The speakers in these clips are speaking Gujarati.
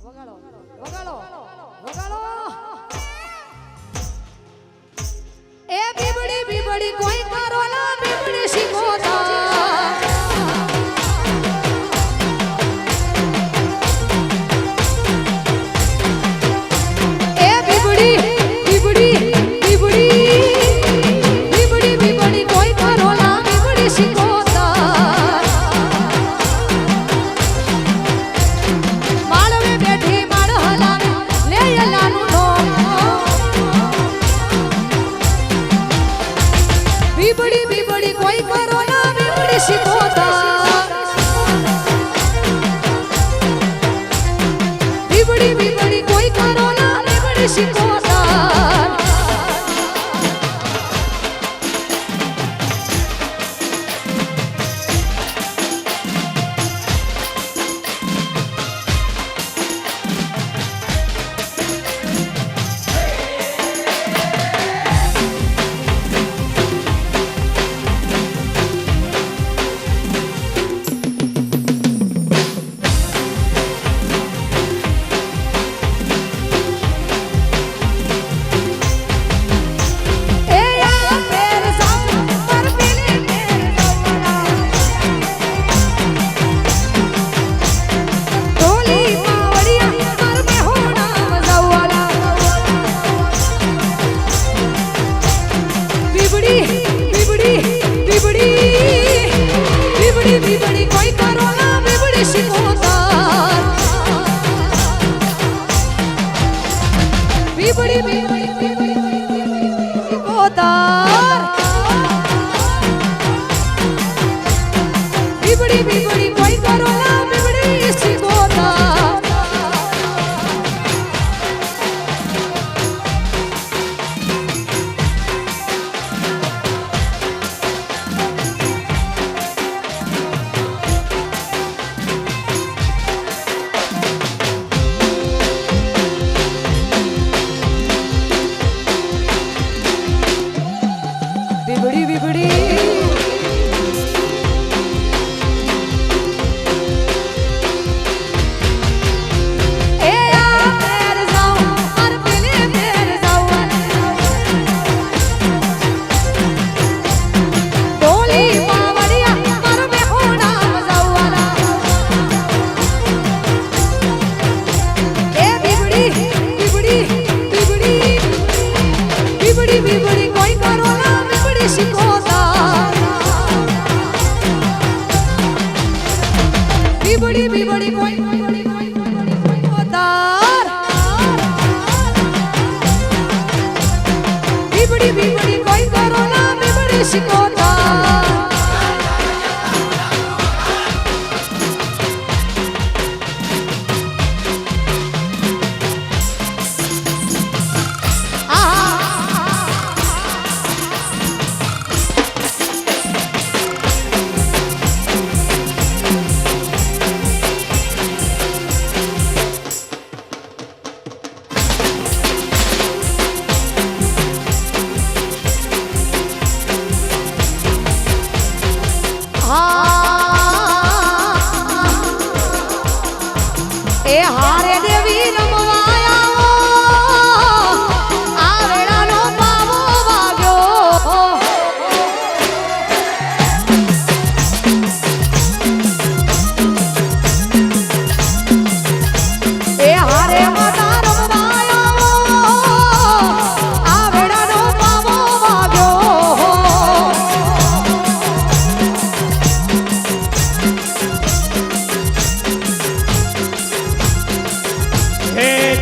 વગાડો વગાડો વગાડો. કોઈ Чего? बड़ी बड़ी બીબડી બીબડી કોઈ તાર બીબડી બીબડી કોઈ કરો ના બીબડી શીખો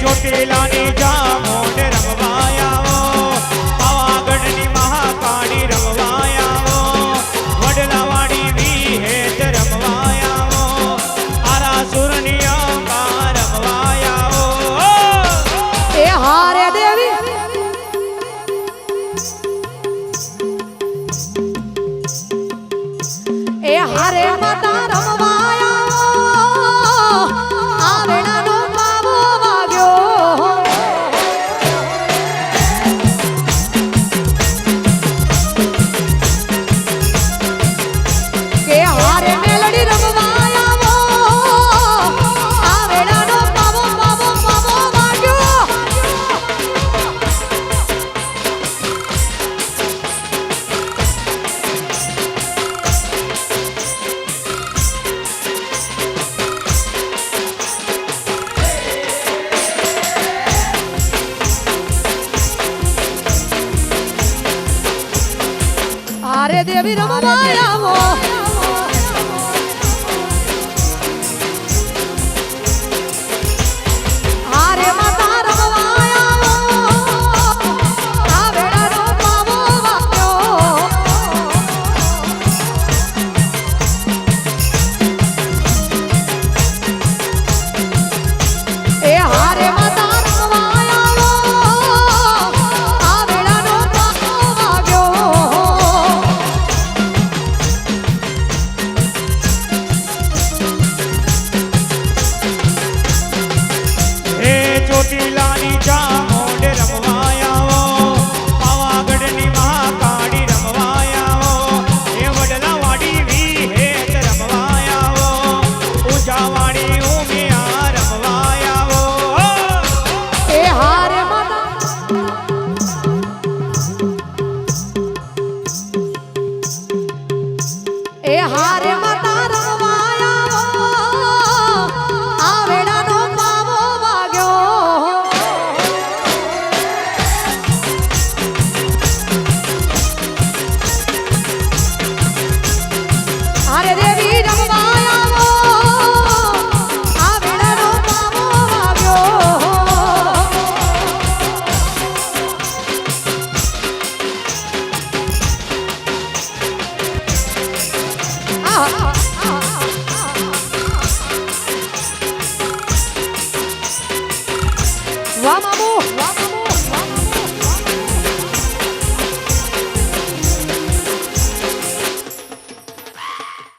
ચોટીલાની જામો. Are devi namo maya